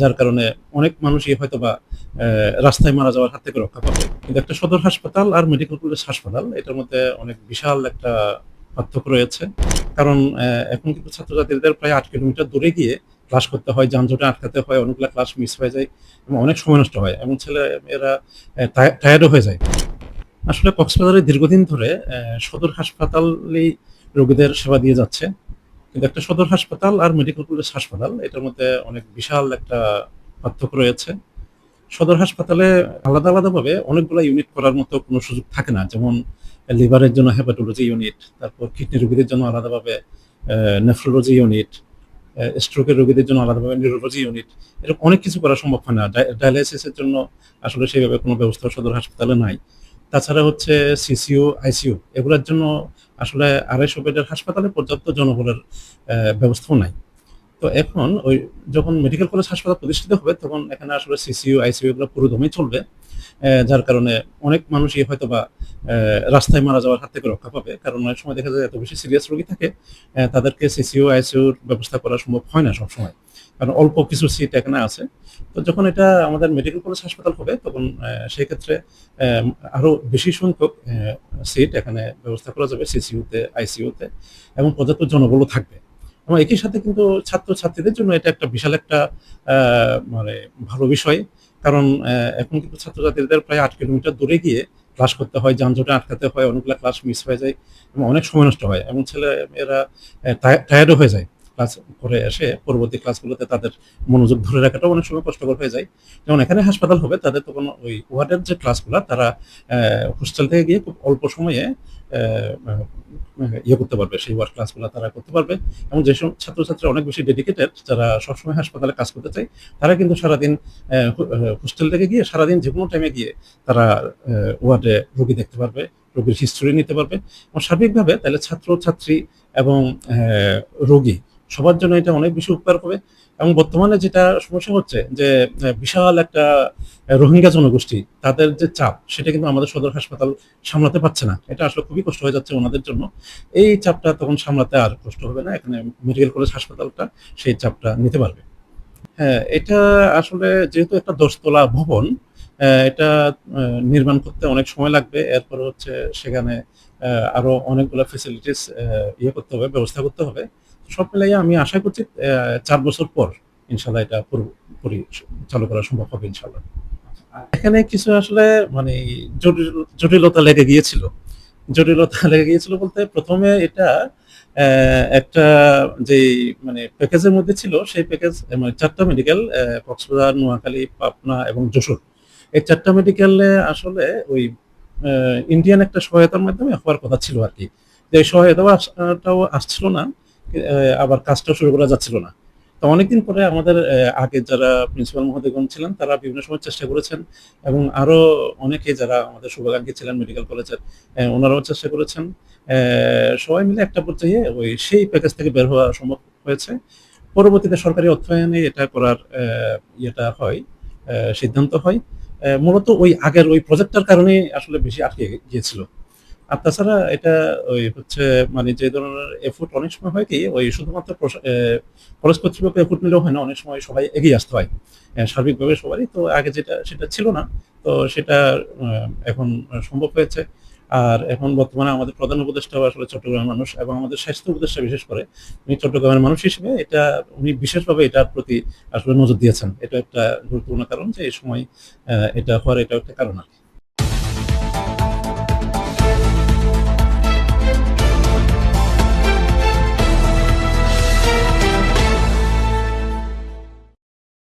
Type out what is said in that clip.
যার কারণে অনেক মানুষই হয়তো বা রাস্তায় মারা যাওয়ার হাত থেকে রক্ষা পাবে। কিন্তু একটা সদর হাসপাতাল আর মেডিকেল কলেজ হাসপাতাল, এটার মধ্যে অনেক বিশাল একটা পার্থক্য রয়েছে। কারণ এখন কিন্তু ছাত্রছাত্রীদের প্রায় আট কিলোমিটার দূরে গিয়ে ক্লাস করতে হয়, যানজটে আটকাতে হয়, অনেকগুলো ক্লাস মিস হয়ে যায় এবং অনেক সময় নষ্ট হয় এবং ছেলে এরা টায়ার্ডও হয়ে যায়। আসলে কক্সবাজারে দীর্ঘদিন ধরে সদর হাসপাতালেই রোগীদের সেবা দিয়ে যাচ্ছে। কিন্তু একটা সদর হাসপাতাল আর মেডিকেল কলেজ হাসপাতাল, এটার মধ্যে অনেক বিশাল একটা পার্থক্য রয়েছে। সদর হাসপাতালে আলাদা আলাদাভাবে অনেকগুলো ইউনিট করার মতো কোনো সুযোগ থাকে না। যেমন, লিভারের জন্য হেপাটোলজি ইউনিট তারপর কিডনি রোগীদের জন্য আলাদাভাবে নেফ্রোলজি ইউনিট স্ট্রোকের রোগীদের জন্য আলাদাভাবে নিউরোলজি ইউনিট এরকম অনেক কিছু করা সম্ভব হয় না। ডায়ালাইসিসের জন্য আসলে সেইভাবে কোনো ব্যবস্থা সদর হাসপাতালে নাই। তাছাড়া হচ্ছে সিসিও আইসিইউ এগুলোর জন্য আসলে আড়াইশো বেডের হাসপাতালে পর্যাপ্ত জনবলের ব্যবস্থাও নাই। তো এখন ওই যখন মেডিকেল কলেজ হাসপাতাল প্রতিষ্ঠিত হবে, তখন এখানে আসলে সিসিইউ আইসিইউ এগুলো পুরোদমে চলবে যার কারণে অনেক মানুষই হয়তো বা রাস্তায় মারা যাওয়ার হাত থেকে রক্ষা পাবে। কারণ অনেক সময় দেখা যায় এত বেশি সিরিয়াস রোগী থাকে তাদেরকে সিসিইউ আইসিইউর ব্যবস্থা করা সম্ভব হয় না সবসময়। কারণ অল্প কিছু সিট এখানে আছে। তো যখন এটা আমাদের মেডিকেল কলেজ হাসপাতাল হবে তখন সেই ক্ষেত্রে আহ, আরও বেশি সংখ্যক সিট এখানে ব্যবস্থা করা যাবে সিসিইউতে আইসিইউতে এবং পর্যাপ্ত জনবলও থাকবে। এবং একই সাথে কিন্তু ছাত্র ছাত্রীদের জন্য এটা একটা বিশাল একটা মানে ভালো বিষয়। কারণ এখন কিন্তু ছাত্রছাত্রীদের প্রায় আট কিলোমিটার দূরে গিয়ে ক্লাস করতে হয় যানজটে আটকাতে হয় অনেকগুলো ক্লাস মিস হয়ে যায় এবং অনেক সময় নষ্ট হয় এবং ছেলে এরা টায়ার্ডও হয়ে যায়। ক্লাস করে এসে পরবর্তী ক্লাসগুলোতে তাদের মনোযোগ ধরে রাখাটাও অনেক সময় কষ্টকর হয়ে যায়। যেমন এখানে হাসপাতাল হবে, তাদের তখন ওই ওয়ার্ডের যে ক্লাসগুলো তারা হোস্টেল থেকে গিয়ে খুব অল্প সময়ে ইয়ে করতে পারবে। সেই ওয়ার্ড ক্লাসগুলো তারা করতে পারবে। এবং যেসব ছাত্রছাত্রী অনেক বেশি ডেডিকেটেড যারা সবসময় হাসপাতালে কাজ করতে চায়, তারা কিন্তু সারাদিন হোস্টেল থেকে গিয়ে সারাদিন যে কোনো টাইমে গিয়ে তারা ওয়ার্ডে রোগী দেখতে পারবে, রোগীর হিস্টোরি নিতে পারবে। এবং সার্বিকভাবে তাহলে ছাত্র ছাত্রী এবং রোগী সবার জন্য এটা অনেক বেশি উপকার হবে। এবং বর্তমানে যেটা সমস্যা হচ্ছে যে বিশাল একটা রোহিঙ্গা জনগোষ্ঠী, তাদের যে চাপ, সেটা কিন্তু আমাদের সদর হাসপাতাল সামলাতে পারছে না। এটা আসলে খুবই কষ্ট হয়ে যাচ্ছে ওনাদের জন্য। এই চাপটা তখন সামলাতে আর কষ্ট হবে না। এখানে মেডিকেল কলেজ হাসপাতালটা সেই চাপটা নিতে পারবে। হ্যাঁ এটা আসলে যেহেতু একটা দশতলা ভবন এটা নির্মাণ করতে অনেক সময় লাগবে। এরপর হচ্ছে সেখানে আরও অনেকগুলো ফেসিলিটিস ইয়ে করতে হবে, ব্যবস্থা করতে হবে। সব মিলাইয়া আমি আশা করছি চার বছর পর ইনশাল্লাহ এটা পুরোপুরি চালু করা সম্ভব হবে ইনশাল্লাহ এখানে কিছু আসলে মানে জটিলতা লেগে গিয়েছিল। জটিলতা লেগে গিয়েছিল বলতে প্রথমে এটা একটা যে মানে প্যাকেজের মধ্যে ছিল, সেই প্যাকেজ মানে চারটা মেডিকেল কক্সবাজার, নোয়াখালী, পাবনা এবং যশোর। এই চারটা মেডিকেলে আসলে ওই ইন্ডিয়ান একটা সহায়তার মাধ্যমে হওয়ার কথা ছিল আর কি। যে আসাটাও আসছিল না। আবার কাজটাও শুরু করা যাচ্ছিল না। তো অনেকদিন পরে আমাদের আগে যারা প্রিন্সিপাল মহোদয়গণ ছিলেন, তারা বিভিন্ন সময় চেষ্টা করেছেন এবং আরও অনেকে যারা আমাদের শুভাকাঙ্ক্ষী ছিলেন মেডিকেল কলেজের ওনারাও চেষ্টা করেছেন। সবাই মিলে একটা পর্যায়ে ওই সেই প্যাকেজ থেকে বের হওয়া সম্ভব হয়েছে। পরবর্তীতে সরকারি অর্থায়নে এটা করার ইয়েটা হয় সিদ্ধান্ত হয়। মূলত ওই আগের ওই প্রজেক্টটার কারণে আসলে বেশি আটকে গিয়েছিল। আর তাছাড়া এটা ওই হচ্ছে মানে যে ধরনের এফোর্ট অনেক সময় হয় কি, ওই শুধুমাত্র কলেজ কর্তৃপক্ষ এফোর্ট নিলেও হয় না, অনেক সময় সবাই এগিয়ে আসতে হয়। সার্বিকভাবে সবারই তো আগে যেটা, সেটা ছিল না। তো সেটা এখন সম্ভব হয়েছে। আর এখন বর্তমানে আমাদের প্রধান উপদেষ্টাও আসলে চট্টগ্রামের মানুষ এবং আমাদের স্বাস্থ্য উপদেষ্টা বিশেষ করে, উনি চট্টগ্রামের মানুষ হিসেবে এটা, উনি বিশেষভাবে এটার প্রতি আসলে নজর দিয়েছেন। এটা একটা গুরুত্বপূর্ণ কারণ যে এই সময় এটা হওয়ার এটা একটা কারণ আর কি।